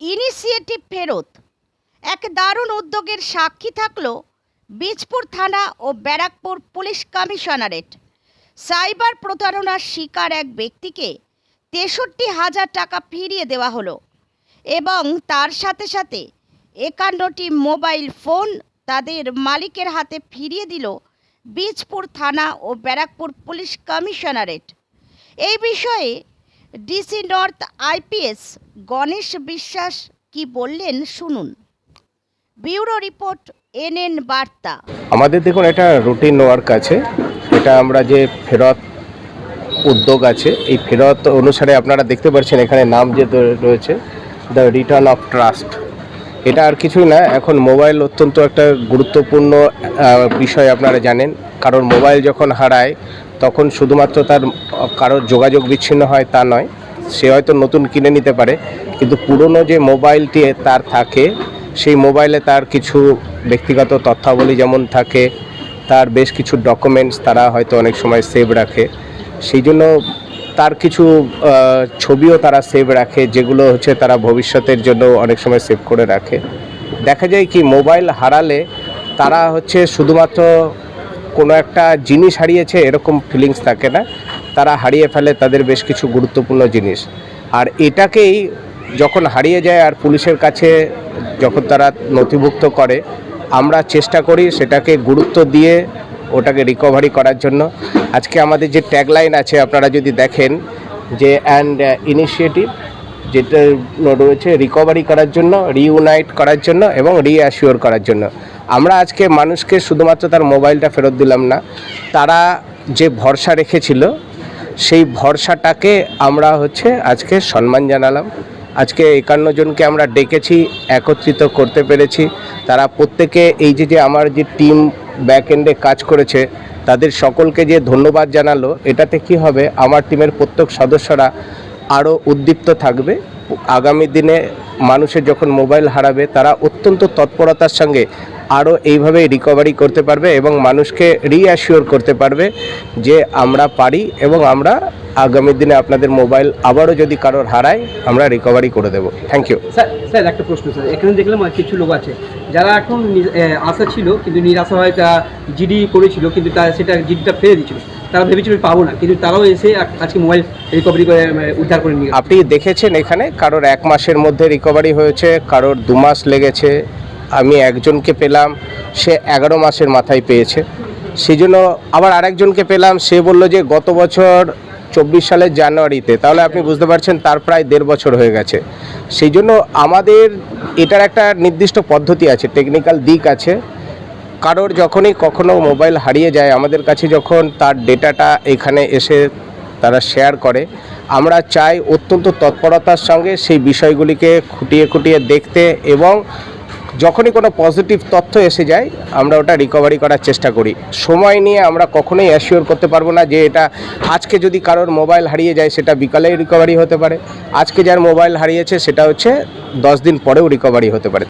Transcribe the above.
Initiative ফেরত। এক দারুণ উদ্যোগের সাক্ষী থাকল বীজপুর থানা ও ব্যারাকপুর পুলিশ কমিশনারেট। সাইবার প্রতারণার শিকার এক ব্যক্তিকে তেষট্টি হাজার টাকা ফিরিয়ে দেওয়া হলো এবং তার সাথে সাথে একান্নটি মোবাইল ফোন তাদের মালিকের হাতে ফিরিয়ে দিল বীজপুর থানা ও ব্যারাকপুর পুলিশ কমিশনারেট। এই বিষয়ে ডিসি নর্থ আইপিএস গণেশ বিশ্বাস কি বললেন শুনুন। ব্যুরো রিপোর্ট, এনএন বার্তা। আমাদের দেখুন এটা রুটিন ওয়ার্ক আছে। এটা আমরা যে ফেরত উদ্যোগ আছে, এই ফেরত অনুসারে আপনারা দেখতে পাচ্ছেন এখানে নাম যে রয়েছে, দ্য রিটার্ন অফ ট্রাস্ট। এটা আর কিছুই না, এখন মোবাইল অত্যন্ত একটা গুরুত্বপূর্ণ বিষয় আপনারা জানেন। কারণ মোবাইল যখন হারায়, তখন শুধুমাত্র তার কারোর যোগাযোগ বিচ্ছিন্ন হয় তা নয়। সে হয়তো নতুন কিনে নিতে পারে, কিন্তু পুরনো যে মোবাইলটি তার থাকে, সেই মোবাইলে তার কিছু ব্যক্তিগত তথ্যাবলী যেমন থাকে, তার বেশ কিছু ডকুমেন্টস তারা হয়তো অনেক সময় সেভ রাখে। সেই জন্য তার কিছু ছবিও তারা সেভ রাখে, যেগুলো হচ্ছে তারা ভবিষ্যতের জন্য অনেক সময় সেভ করে রাখে। দেখা যায় কি, মোবাইল হারালে তারা হচ্ছে শুধুমাত্র কোনো একটা জিনিস হারিয়েছে, এরকম ফিলিংস থাকে না। তারা হারিয়ে ফেলে, তাদের বেশ কিছু গুরুত্বপূর্ণ জিনিস। আর এটাকেই যখন হারিয়ে যায় আর পুলিশের কাছে যখন তারা নথিভুক্ত করে, আমরা চেষ্টা করি সেটাকে গুরুত্ব দিয়ে ওটাকে রিকভারি করার জন্য। আজকে আমাদের যে ট্যাগলাইন আছে, আপনারা যদি দেখেন যে অ্যান্ড ইনিশিয়েটিভ যেটা রয়েছে রিকভারি করার জন্য রিউনাইট করার জন্য এবং রিঅ্যাসিওর করার জন্য। আমরা আজকে মানুষকে শুধুমাত্র তার মোবাইলটা ফেরত দিলাম না, তারা যে ভরসা রেখেছিল, সেই ভরসাটাকে আমরা হচ্ছে আজকে সম্মান জানালাম। আজকে একান্ন জনকে আমরা ডেকেছি, একত্রিত করতে পেরেছি। তারা প্রত্যেকে এই যে যে আমার যে টিম ব্যাক এন্ডে কাজ করেছে, তাদের সকলকে যে ধন্যবাদ জানালো, এটাতে কি হবে? আমার টিমের প্রত্যেক সদস্যরা আরও উদ্দীপ্ত থাকবে। আগামী দিনে মানুষের যখন মোবাইল হারাবে, তারা অত্যন্ত তৎপরতার সঙ্গে আরও এইভাবে রিকভারি করতে পারবে এবং মানুষকে রিঅ্যাসিওর করতে পারবে যে আমরা পারি এবং আমরা আগামী দিনে আপনাদের মোবাইল আবারও যদি কারোর হারায় আমরা রিকভারি করে দেবো। থ্যাংক ইউ স্যার স্যার একটা প্রশ্ন স্যার। এখানে দেখলাম কিছু লোক আছে। যারা এখন আশা ছিল কিন্তু নিরাশা হয় তা জিডি করেছিল কিন্তু তারা সেটা জিডিটা ফেলে দিয়েছিল। তারা ভেবেছিল পাবো না কিন্তু তারাও এসে আজকে মোবাইল রিকভারি করে মানে, উদ্ধার করে নিয়ে আপনি দেখেছেন এখানে কারোর এক মাসের মধ্যে রিকভারি হয়েছে কারোর দু মাস লেগেছে আমি একজনকে পেলাম, সে এগারো মাসের মাথায় পেয়েছে। সেই জন্য আবার আরেকজনকে পেলাম, সে বলল যে গত বছর চব্বিশ সালের জানুয়ারিতে, তাহলে আপনি বুঝতে পারছেন তার প্রায় দেড় বছর হয়ে গেছে। সেই জন্য আমাদের এটার একটা নির্দিষ্ট পদ্ধতি আছে টেকনিক্যাল দিক আছে। কারোর যখনই কখনো মোবাইল হারিয়ে যায়, আমাদের কাছে যখন তার ডেটাটা এখানে এসে তারা শেয়ার করে, আমরা চাই অত্যন্ত তৎপরতার সঙ্গে সেই বিষয়গুলিকে খুঁটিয়ে খুঁটিয়ে দেখতে এবং যখনই কোনো পজিটিভ তথ্য এসে যায়, আমরা ওটা রিকভারি করার চেষ্টা করি। সময় নিয়ে আমরা কখনোই অ্যাসিওর করতে পারব না যে এটা আজকে যদি কারোর মোবাইল হারিয়ে যায়, সেটা বিকালেই রিকভারি হতে পারে। আজকে যার মোবাইল হারিয়েছে, সেটা হচ্ছে দশ দিন পরেও রিকভারি হতে পারে।